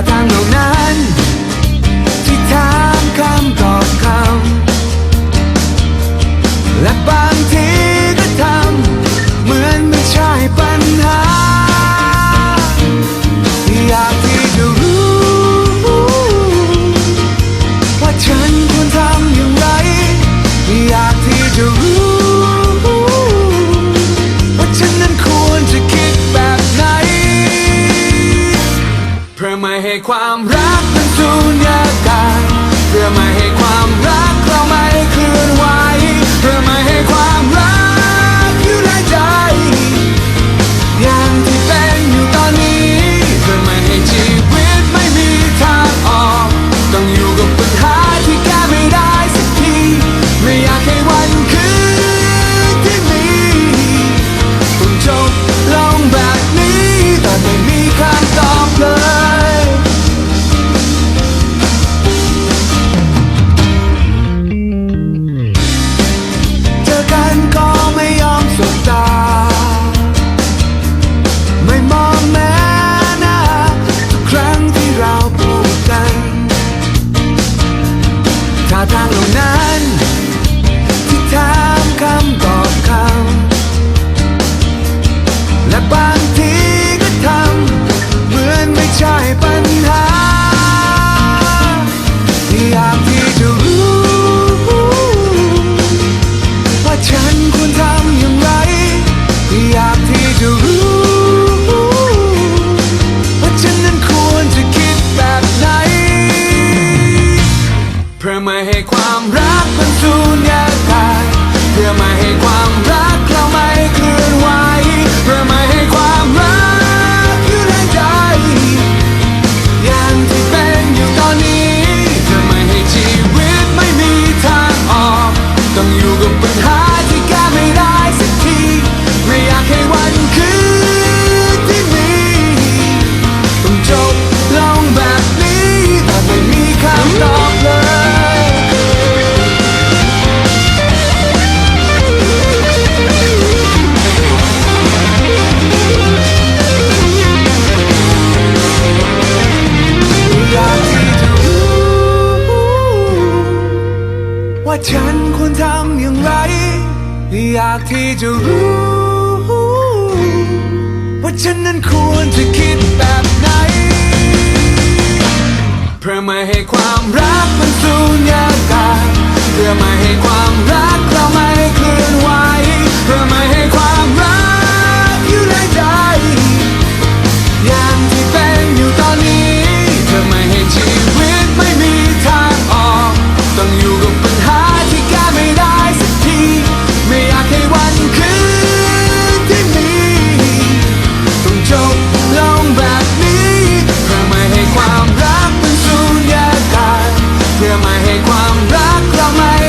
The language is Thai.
I don't nada. ความรัก ควรทำอย่างไร อยากที่จะรู้ ว่าฉันนั้นควรจะคิดแบบไหน เพื่อไม่ให้ความรักมันสูญยากาศเพื่อไม่ให้ความรักเราไม่เคลื่อนไหว ความรักเราไม่